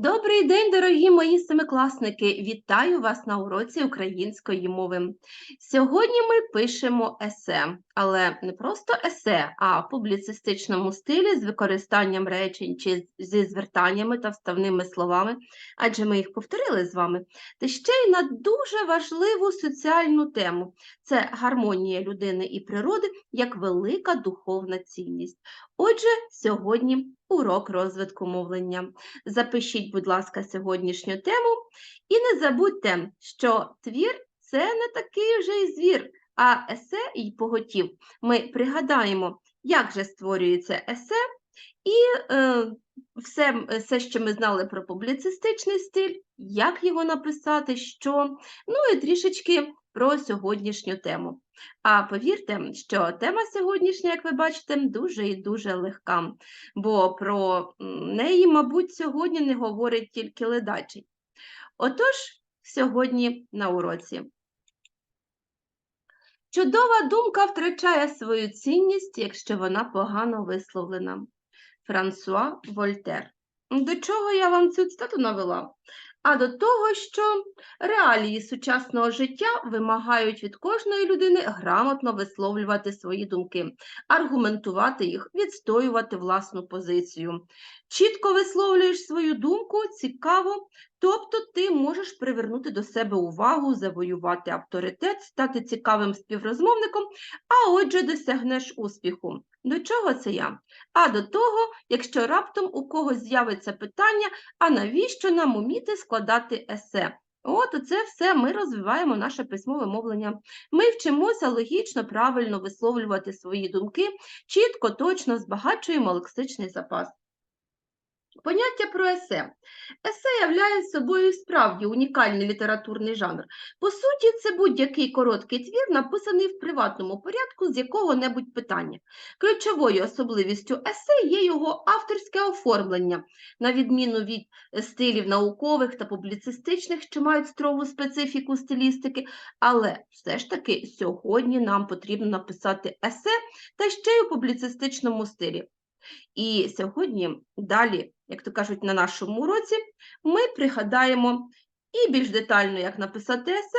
Добрий день, дорогі мої семикласники! Вітаю вас на уроці української мови. Сьогодні ми пишемо есе, але не просто есе, а в публіцистичному стилі з використанням речень чи зі звертаннями та вставними словами, адже ми їх повторили з вами. Та ще й на дуже важливу соціальну тему це гармонія людини і природи як велика духовна цінність. Отже, сьогодні урок розвитку мовлення. Запишіть, будь ласка, сьогоднішню тему і не забудьте, що твір це не такий вже й звір, а есе і поготів. Ми пригадаємо, як же створюється есе, і е, все, все, що ми знали про публіцистичний стиль, як його написати, що, ну і трішечки про сьогоднішню тему. А повірте, що тема сьогоднішня, як ви бачите, дуже і дуже легка, бо про неї, мабуть, сьогодні не говорить тільки ледачий. Отож, сьогодні на уроці. Чудова думка втрачає свою цінність, якщо вона погано висловлена. Франсуа Вольтер. До чого я вам цю цитату навела? А до того, що реалії сучасного життя вимагають від кожної людини грамотно висловлювати свої думки, аргументувати їх, відстоювати власну позицію. Чітко висловлюєш свою думку, цікаво, тобто ти можеш привернути до себе увагу, завоювати авторитет, стати цікавим співрозмовником, а отже, досягнеш успіху. До чого це я? А до того, якщо раптом у когось з'явиться питання, а навіщо нам уміти складати есе? От це все ми розвиваємо наше письмове мовлення. Ми вчимося логічно, правильно висловлювати свої думки, чітко, точно збагачуємо лексичний запас. Поняття про есе. Есе являє собою справді унікальний літературний жанр. По суті, це будь-який короткий твір, написаний в приватному порядку з якого-небудь питання. Ключовою особливістю есе є його авторське оформлення, на відміну від стилів наукових та публіцистичних, що мають строгу специфіку стилістики, але все ж таки сьогодні нам потрібно написати есе та ще й у публіцистичному стилі. І сьогодні далі, як то кажуть, на нашому уроці ми пригадаємо і більш детально, як написати есе,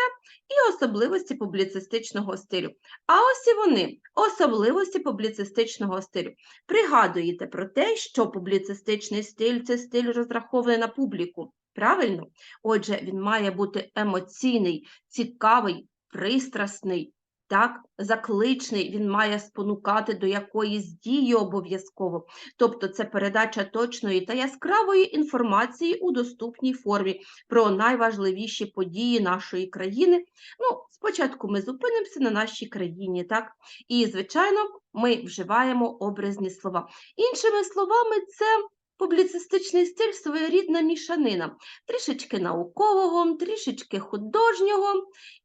і особливості публіцистичного стилю. А ось і вони, особливості публіцистичного стилю. Пригадуєте про те, що публіцистичний стиль це стиль розрахований на публіку. Правильно? Отже, він має бути емоційний, цікавий, пристрасний, так, закличний, він має спонукати до якоїсь дії обов'язково. Тобто це передача точної та яскравої інформації у доступній формі про найважливіші події нашої країни. Ну, Спочатку ми зупинимося на нашій країні, так? І, звичайно, ми вживаємо образні слова. Іншими словами, це Публіцистичний стиль своєрідна мішанина, трішечки наукового, трішечки художнього,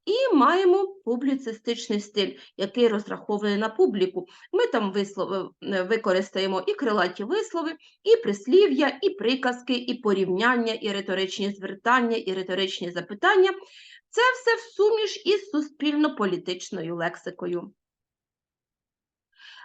і маємо публіцистичний стиль, який розрахований на публіку. Ми там вислови, е, використаємо і крилаті вислови, і прислів'я, і приказки, і порівняння, і риторичні звертання, і риторичні запитання. Це все в суміш із суспільно-політичною лексикою.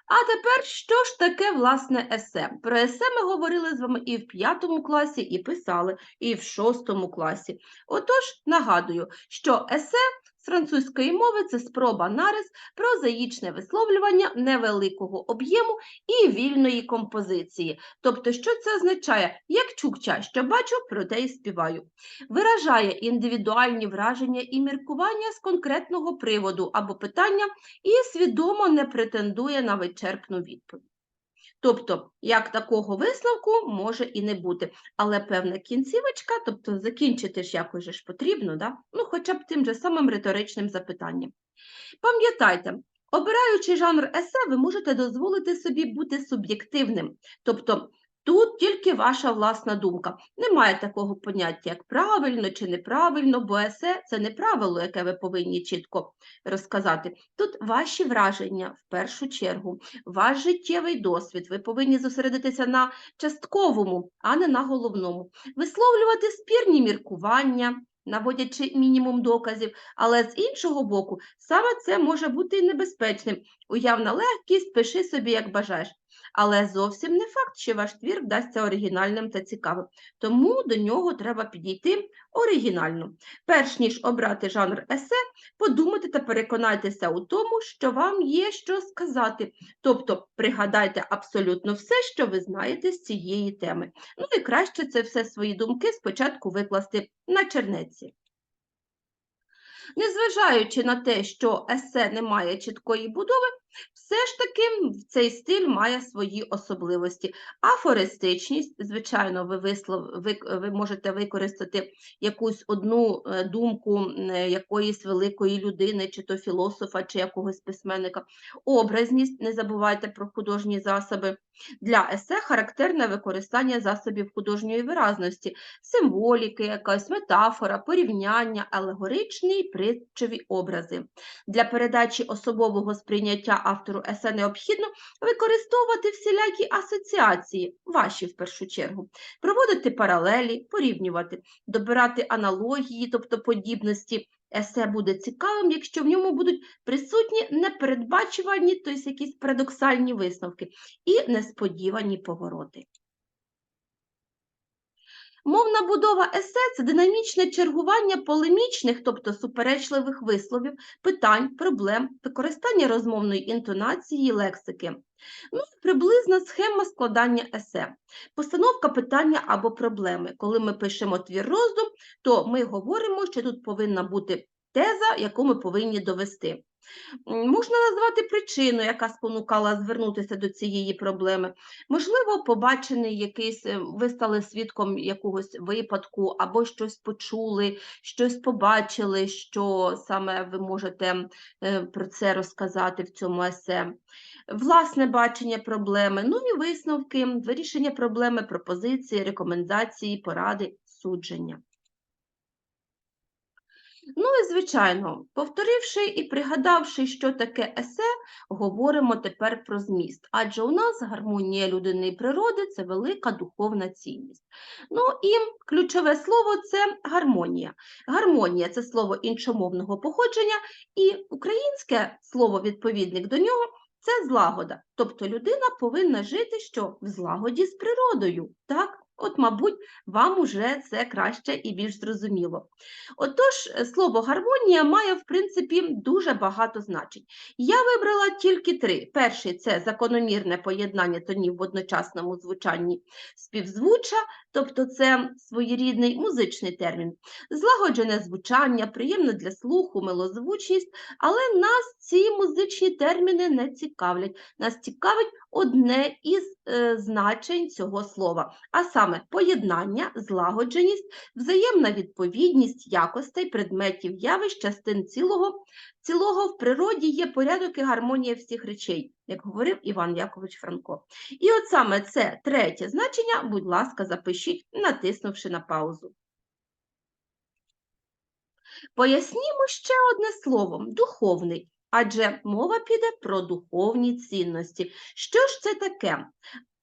А тепер що ж таке власне есе? Про есе ми говорили з вами і в п'ятому класі, і писали, і в шостому класі. Отож, нагадую, що есе з французької мови це спроба нарис прозаїчне висловлювання невеликого об'єму і вільної композиції. Тобто, що це означає? Як чукча, що бачу, проте й співаю. Виражає індивідуальні враження і міркування з конкретного приводу або питання і свідомо не претендує на вичерпну відповідь. Тобто, як такого висновку може і не бути, але певна кінцівочка, тобто закінчити ж якось ж потрібно, да? ну хоча б тим же самим риторичним запитанням. Пам'ятайте, обираючи жанр есе, ви можете дозволити собі бути суб'єктивним, тобто Тут тільки ваша власна думка. Немає такого поняття, як правильно чи неправильно, бо есе це не правило, яке ви повинні чітко розказати. Тут ваші враження в першу чергу, ваш життєвий досвід. Ви повинні зосередитися на частковому, а не на головному. Висловлювати спірні міркування. Наводячи мінімум доказів, але з іншого боку, саме це може бути і небезпечним. Уявна легкість, пиши собі, як бажаєш. Але зовсім не факт, що ваш твір вдасться оригінальним та цікавим. Тому до нього треба підійти оригінально. Перш ніж обрати жанр есе, подумайте та переконайтеся у тому, що вам є що сказати. Тобто пригадайте абсолютно все, що ви знаєте з цієї теми. Ну і краще це все свої думки спочатку викласти на чернеці. Незважаючи на те, що есе не має чіткої будови, все ж таки цей стиль має свої особливості. Афористичність, звичайно, ви, вислов, ви, ви можете використати якусь одну е, думку е, якоїсь великої людини, чи то філософа, чи якогось письменника. Образність, не забувайте про художні засоби. Для есе характерне використання засобів художньої виразності, символіки, якась метафора, порівняння, алегоричні і притчові образи. Для передачі особового сприйняття автору есе необхідно використовувати всілякі асоціації, ваші в першу чергу, проводити паралелі, порівнювати, добирати аналогії, тобто подібності. Есе буде цікавим, якщо в ньому будуть присутні непередбачувані, тобто якісь парадоксальні висновки і несподівані повороти. Мовна будова есе це динамічне чергування полемічних, тобто суперечливих висловів, питань, проблем, використання розмовної інтонації лексики. Ну, приблизна схема складання есе. Постановка питання або проблеми. Коли ми пишемо твір роздум, то ми говоримо, що тут повинна бути теза, яку ми повинні довести. Можна назвати причину, яка спонукала звернутися до цієї проблеми. Можливо, побачений якийсь, е, ви стали свідком якогось випадку, або щось почули, щось побачили, що саме ви можете е, про це розказати в цьому есе. Власне бачення проблеми, ну і висновки, вирішення проблеми, пропозиції, рекомендації, поради, судження. Ну і звичайно, повторивши і пригадавши, що таке есе, говоримо тепер про зміст. Адже у нас гармонія людини і природи це велика духовна цінність. Ну і ключове слово це гармонія. Гармонія це слово іншомовного походження, і українське слово відповідник до нього. Це злагода, тобто людина повинна жити що в злагоді з природою. Так, от, мабуть, вам уже це краще і більш зрозуміло. Отож, слово гармонія має, в принципі, дуже багато значень. Я вибрала тільки три. Перший це закономірне поєднання тонів в одночасному звучанні співзвуччя, тобто це своєрідний музичний термін. Злагоджене звучання, приємне для слуху, милозвучність, але нас ці музичні терміни не цікавлять. Нас цікавить одне із е, значень цього слова, а саме поєднання, злагодженість, взаємна відповідність якостей, предметів, явищ, частин цілого. Цілого в природі є порядок і гармонія всіх речей, як говорив Іван Якович Франко. І от саме це третє значення, будь ласка, запишіть, натиснувши на паузу. Пояснімо ще одне слово духовний, адже мова піде про духовні цінності. Що ж це таке?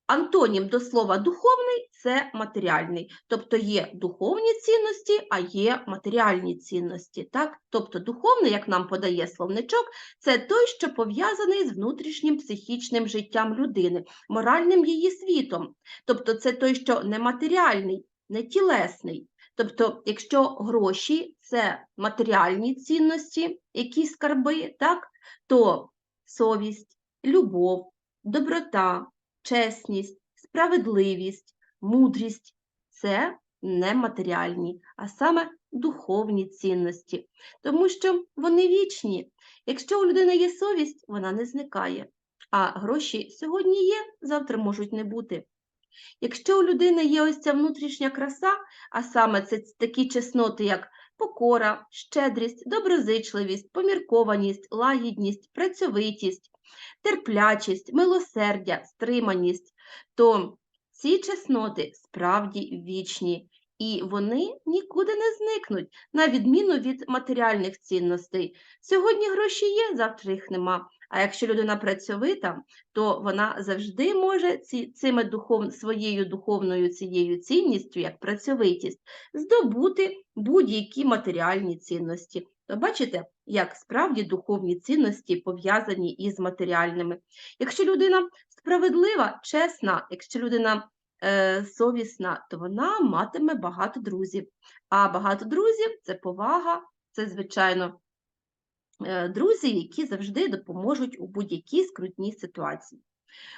Антонім до слова духовний це матеріальний, тобто є духовні цінності, а є матеріальні цінності. Так? Тобто духовний, як нам подає словничок, це той, що пов'язаний з внутрішнім психічним життям людини, моральним її світом. Тобто це той, що нематеріальний, не тілесний. Тобто, якщо гроші це матеріальні цінності, якісь скарби, так, то совість, любов, доброта, чесність, справедливість, мудрість це не матеріальні, а саме духовні цінності, тому що вони вічні. Якщо у людини є совість, вона не зникає, а гроші сьогодні є, завтра можуть не бути. Якщо у людини є ось ця внутрішня краса, а саме це такі чесноти, як покора, щедрість, доброзичливість, поміркованість, лагідність, працьовитість, терплячість, милосердя, стриманість, то ці чесноти справді вічні, і вони нікуди не зникнуть, на відміну від матеріальних цінностей. Сьогодні гроші є, завтра їх нема. А якщо людина працьовита, то вона завжди може ці, цими духов, своєю духовною цією цінністю, як працьовитість, здобути будь-які матеріальні цінності. То бачите, як справді духовні цінності пов'язані із матеріальними. Якщо людина справедлива, чесна. Якщо людина е, совісна, то вона матиме багато друзів. А багато друзів це повага, це, звичайно, е, друзі, які завжди допоможуть у будь-якій скрутній ситуації.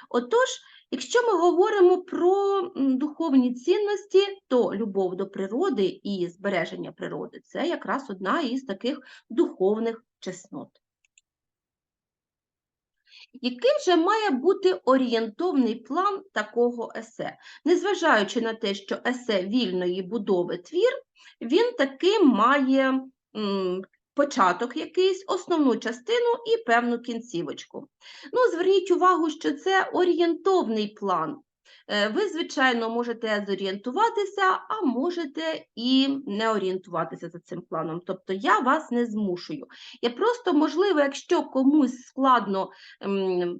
Отож, якщо ми говоримо про духовні цінності, то любов до природи і збереження природи це якраз одна із таких духовних чеснот. Яким же має бути орієнтовний план такого есе? Незважаючи на те, що есе вільної будови твір, він таки має початок якийсь, основну частину і певну кінцівочку. Ну, зверніть увагу, що це орієнтовний план. Е, Ви, звичайно, можете зорієнтуватися, а можете і не орієнтуватися за цим планом. Тобто я вас не змушую. Я просто, можливо, якщо комусь складно ем,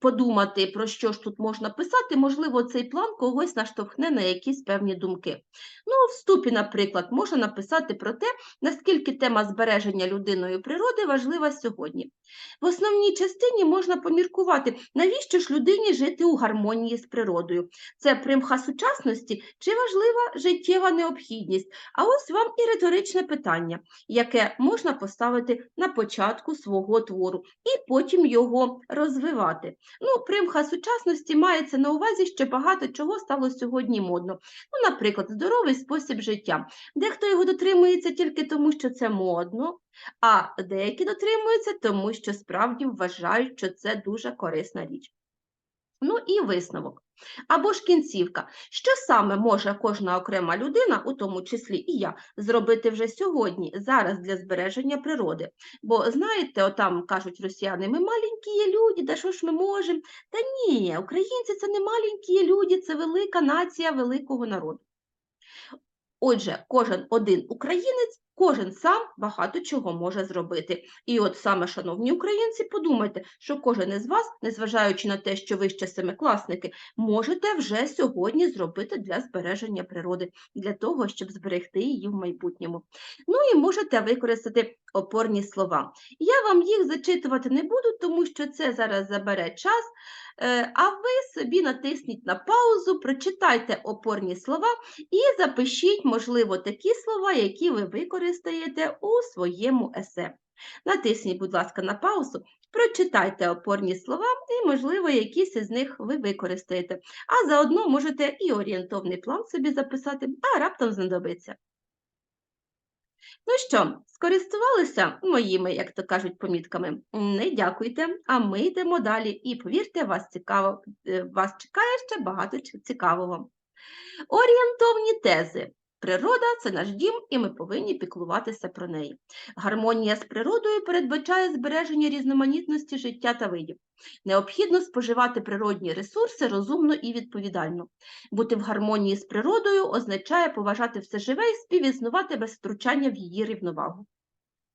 подумати, про що ж тут можна писати, можливо, цей план когось наштовхне на якісь певні думки. Ну, у вступі, наприклад, можна написати про те, наскільки тема збереження людиною природи важлива сьогодні. В основній частині можна поміркувати, навіщо ж людині жити у гармонії з природою. Це примха сучасності чи важлива життєва необхідність? А ось вам і риторичне питання, яке можна поставити на початку свого твору і потім його розвивати. Ну, примха сучасності мається на увазі, що багато чого стало сьогодні модно. Ну, наприклад, здоровий спосіб життя. Дехто його дотримується тільки тому, що це модно, а деякі дотримуються тому, що справді вважають, що це дуже корисна річ. Ну і висновок. Або ж кінцівка. Що саме може кожна окрема людина, у тому числі і я, зробити вже сьогодні, зараз для збереження природи? Бо знаєте, отам кажуть росіяни, ми маленькі люди, да що ж ми можемо? Та ні, українці це не маленькі люди, це велика нація великого народу. Отже, кожен один українець, кожен сам багато чого може зробити. І от саме, шановні українці, подумайте, що кожен із вас, незважаючи на те, що ви ще семикласники, можете вже сьогодні зробити для збереження природи, для того, щоб зберегти її в майбутньому. Ну і можете використати опорні слова. Я вам їх зачитувати не буду, тому що це зараз забере час. Е, А ви собі натисніть на паузу, прочитайте опорні слова і запишіть, можливо, такі слова, які ви використаєте у своєму есе. Натисніть, будь ласка, на паузу, прочитайте опорні слова і, можливо, якісь із них ви використаєте. А заодно можете і орієнтовний план собі записати, а раптом знадобиться. Ну що, скористувалися моїми, як то кажуть, помітками? Не дякуйте, а ми йдемо далі. І повірте, вас цікаво, е, вас чекає ще багато цікавого. Орієнтовні тези. Природа це наш дім, і ми повинні піклуватися про неї. Гармонія з природою передбачає збереження різноманітності життя та видів. Необхідно споживати природні ресурси розумно і відповідально. Бути в гармонії з природою означає поважати все живе і співіснувати без втручання в її рівновагу.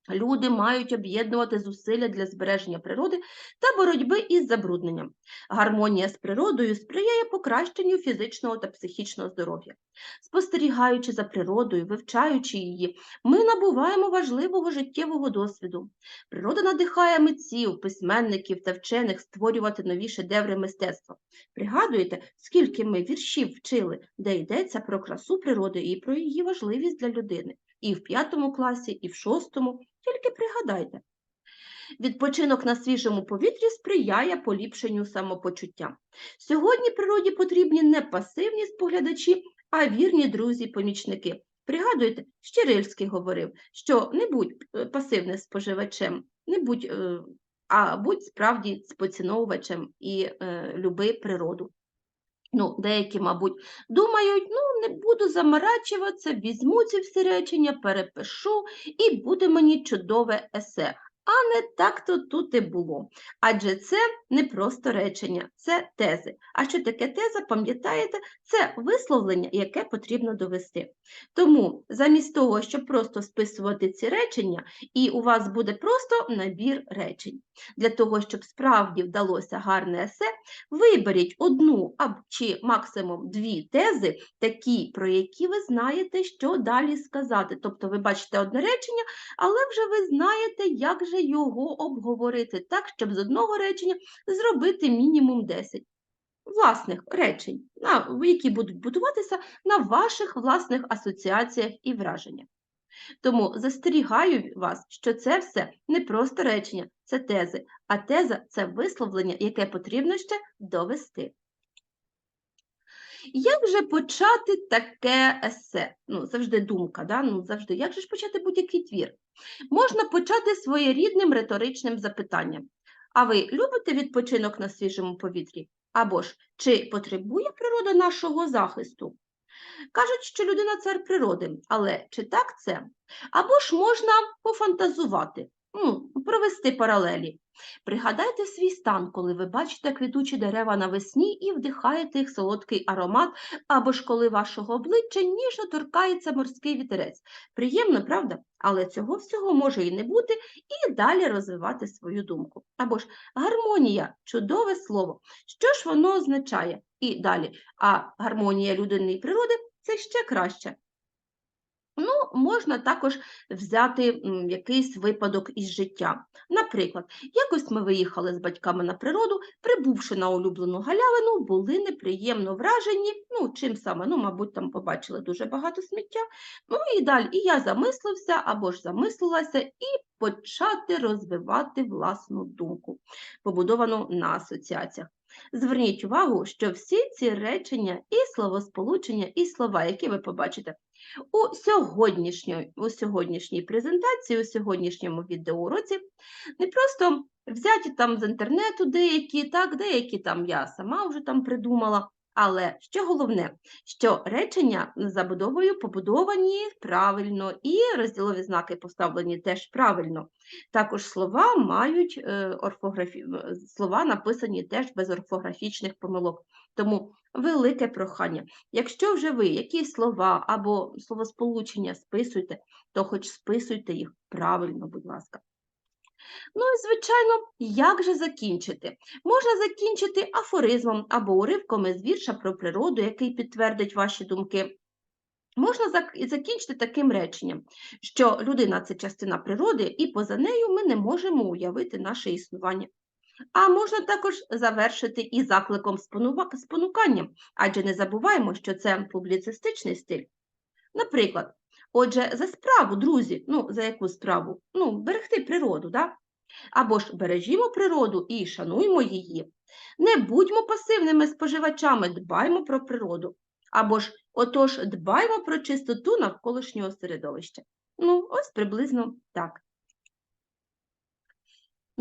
Люди мають об'єднувати зусилля для збереження природи та боротьби із забрудненням. Гармонія з природою сприяє покращенню фізичного та психічного здоров'я. Спостерігаючи за природою, вивчаючи її, ми набуваємо важливого життєвого досвіду. Природа надихає митців, письменників та вчених створювати нові шедеври мистецтва. Пригадуєте, скільки ми віршів вчили, де йдеться про красу природи і про її важливість для людини. І в п'ятому класі, і в шостому. Тільки пригадайте. Відпочинок на свіжому повітрі сприяє поліпшенню самопочуття. Сьогодні природі потрібні не пасивні споглядачі, а вірні друзі-помічники. Пригадуєте, Щерильський говорив, що не будь е, пасивним споживачем, не будь, е, а будь справді поціновувачем і е, люби природу. Ну, деякі, мабуть, думають, ну, не буду заморачуватися, візьму ці всі речення, перепишу, і буде мені чудове есе. А не так-то тут і було. Адже це не просто речення, це тези. А що таке теза, пам'ятаєте, це висловлення, яке потрібно довести. Тому замість того, щоб просто списувати ці речення, і у вас буде просто набір речень. Для того, щоб справді вдалося гарне есе, Виберіть одну чи максимум дві тези, такі, про які ви знаєте, що далі сказати. Тобто ви бачите одне речення, але вже ви знаєте, як же же його обговорити так, щоб з одного речення зробити мінімум 10 власних речень, які будуть будуватися на ваших власних асоціаціях і враженнях. Тому застерігаю вас, що це все не просто речення, це тези, а теза це висловлення, яке потрібно ще довести. Як же почати таке есе? Ну, завжди думка, да? ну, завжди. Як же ж почати будь-який твір? Можна почати своєрідним риторичним запитанням. А ви любите відпочинок на свіжому повітрі? Або ж чи потребує природа нашого захисту? Кажуть, що людина цар природи, але чи так це? Або ж можна пофантазувати, ну, провести паралелі. Пригадайте свій стан, коли ви бачите квітучі дерева навесні і вдихаєте їх солодкий аромат, або ж коли вашого обличчя ніжно торкається морський вітерець. Приємно, правда? Але цього всього може і не бути, і далі розвивати свою думку. Або ж гармонія чудове слово. Що ж воно означає? І далі, а гармонія людини і природи це ще краще. Ну, можна також взяти якийсь випадок із життя. Наприклад, якось ми виїхали з батьками на природу, прибувши на улюблену галявину, були неприємно вражені. Ну, чим саме? Ну, мабуть, там побачили дуже багато сміття. Ну і далі і я замислився або ж замислилася і почати розвивати власну думку, побудовану на асоціаціях. Зверніть увагу, що всі ці речення і словосполучення, і слова, які ви побачите у сьогоднішньої, у сьогоднішній презентації, у сьогоднішньому відеоуроці, не просто взяті там з інтернету деякі, так, деякі там я сама вже там придумала. Але що головне, що речення забудовою побудовані правильно, і розділові знаки поставлені теж правильно. Також слова мають е, орфографі... слова написані теж без орфографічних помилок. Тому велике прохання. Якщо вже ви якісь слова або словосполучення списуєте, то хоч списуйте їх правильно, будь ласка. Ну і, звичайно, як же закінчити? Можна закінчити афоризмом або уривком із вірша про природу, який підтвердить ваші думки. Можна закінчити таким реченням, що людина це частина природи, і поза нею ми не можемо уявити наше існування. А можна також завершити і закликом спонуканням, адже не забуваємо, що це публіцистичний стиль. Наприклад, отже, за справу, друзі, ну, за яку справу? Ну, берегти природу, да? або ж бережімо природу і шануймо її. Не будьмо пасивними споживачами, дбаймо про природу. Або ж отож дбаймо про чистоту навколишнього середовища. Ну, ось приблизно так.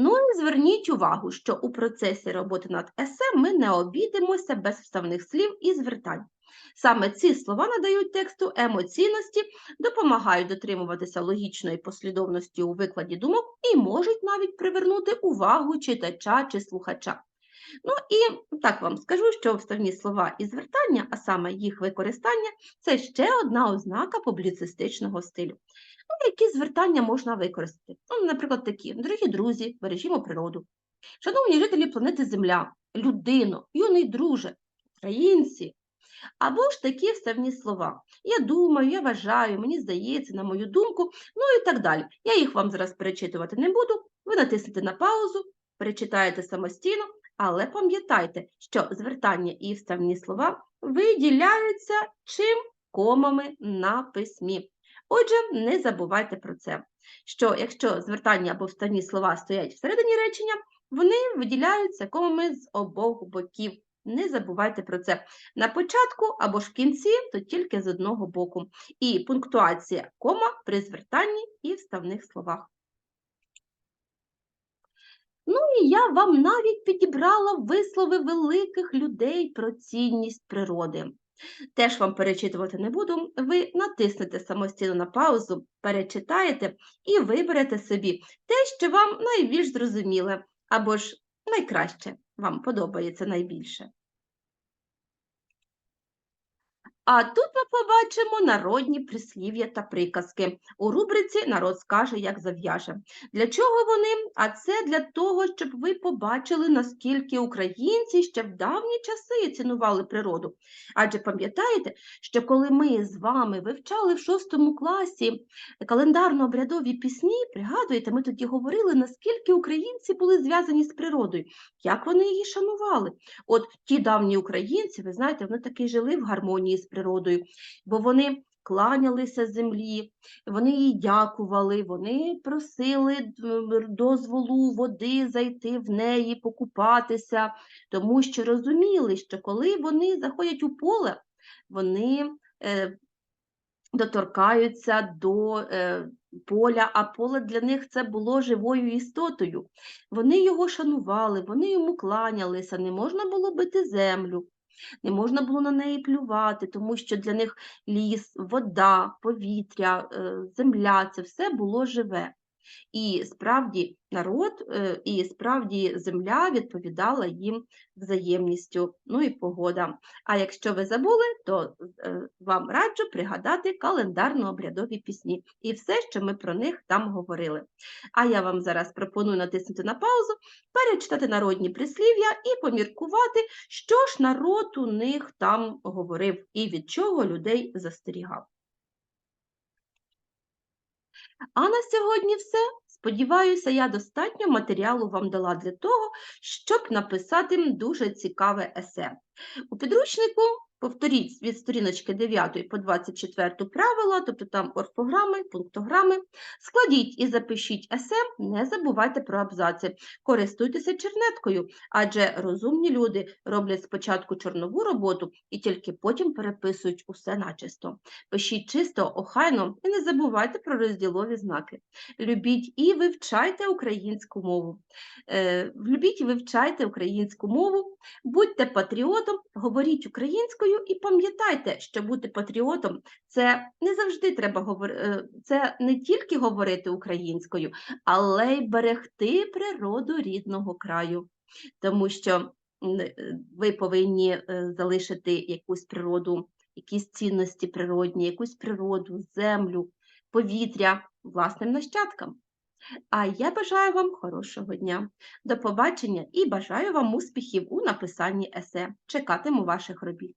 Ну і зверніть увагу, що у процесі роботи над есе ми не обійдемося без вставних слів і звертань. Саме ці слова надають тексту емоційності, допомагають дотримуватися логічної послідовності у викладі думок і можуть навіть привернути увагу читача чи слухача. Ну і так вам скажу, що вставні слова і звертання, а саме їх використання, це ще одна ознака публіцистичного стилю. Ну, які звертання можна використати? Ну, Наприклад, такі: дорогі друзі, бережімо природу. Шановні жителі планети Земля, людино, юний друже, українці. Або ж такі вставні слова. Я думаю, я вважаю, мені здається, на мою думку, ну і так далі. Я їх вам зараз перечитувати не буду. Ви натиснете на паузу, перечитаєте самостійно, але пам'ятайте, що звертання і вставні слова виділяються чим комами на письмі. Отже, не забувайте про це, що якщо звертання або вставні слова стоять всередині речення, вони виділяються комами з обох боків. Не забувайте про це. На початку або ж в кінці, то тільки з одного боку. І пунктуація кома при звертанні і вставних словах. Ну і я вам навіть підібрала вислови великих людей про цінність природи. Теж вам перечитувати не буду. Ви натиснете самостійно на паузу, перечитаєте і виберете собі те, що вам найбільш зрозуміле, або ж найкраще вам подобається найбільше. А тут ми побачимо народні прислів'я та приказки. У рубриці народ скаже, як зав'яже. Для чого вони? А це для того, щоб ви побачили, наскільки українці ще в давні часи цінували природу. Адже пам'ятаєте, що коли ми з вами вивчали в шостому класі календарно-обрядові пісні, пригадуєте, ми тоді говорили, наскільки українці були зв'язані з природою, як вони її шанували. От ті давні українці, ви знаєте, вони таки жили в гармонії з природою, бо вони кланялися землі, вони їй дякували, вони просили дозволу води зайти в неї, покупатися, тому що розуміли, що коли вони заходять у поле, вони е, доторкаються до е, поля, а поле для них це було живою істотою. Вони його шанували, вони йому кланялися, не можна було бити землю. Не можна було на неї плювати, тому що для них ліс, вода, повітря, е, земля це все було живе. І справді народ, е, і справді земля відповідала їм взаємністю, ну і погода. А якщо ви забули, то е, вам раджу пригадати календарно-обрядові пісні і все, що ми про них там говорили. А я вам зараз пропоную натиснути на паузу, перечитати народні прислів'я і поміркувати, що ж народ у них там говорив і від чого людей застерігав. А на сьогодні все. Сподіваюся, я достатньо матеріалу вам дала для того, щоб написати дуже цікаве есе. У підручнику повторіть від сторіночки 9 по 24 правила, тобто там орфограми, пунктограми. Складіть і запишіть есе, не забувайте про абзаци. Користуйтеся чернеткою, адже розумні люди роблять спочатку чорнову роботу і тільки потім переписують усе начисто. Пишіть чисто, охайно і не забувайте про розділові знаки. Любіть і вивчайте українську мову. Е, Любіть і вивчайте українську мову, будьте патріотом, говоріть українською і пам'ятайте, що бути патріотом це не завжди треба говорити, це не тільки говорити українською, але й берегти природу рідного краю. Тому що е, ви повинні е, залишити якусь природу, якісь цінності природні, якусь природу, землю, повітря власним нащадкам. А я бажаю вам хорошого дня. До побачення і бажаю вам успіхів у написанні есе. Чекатиму ваших робіт.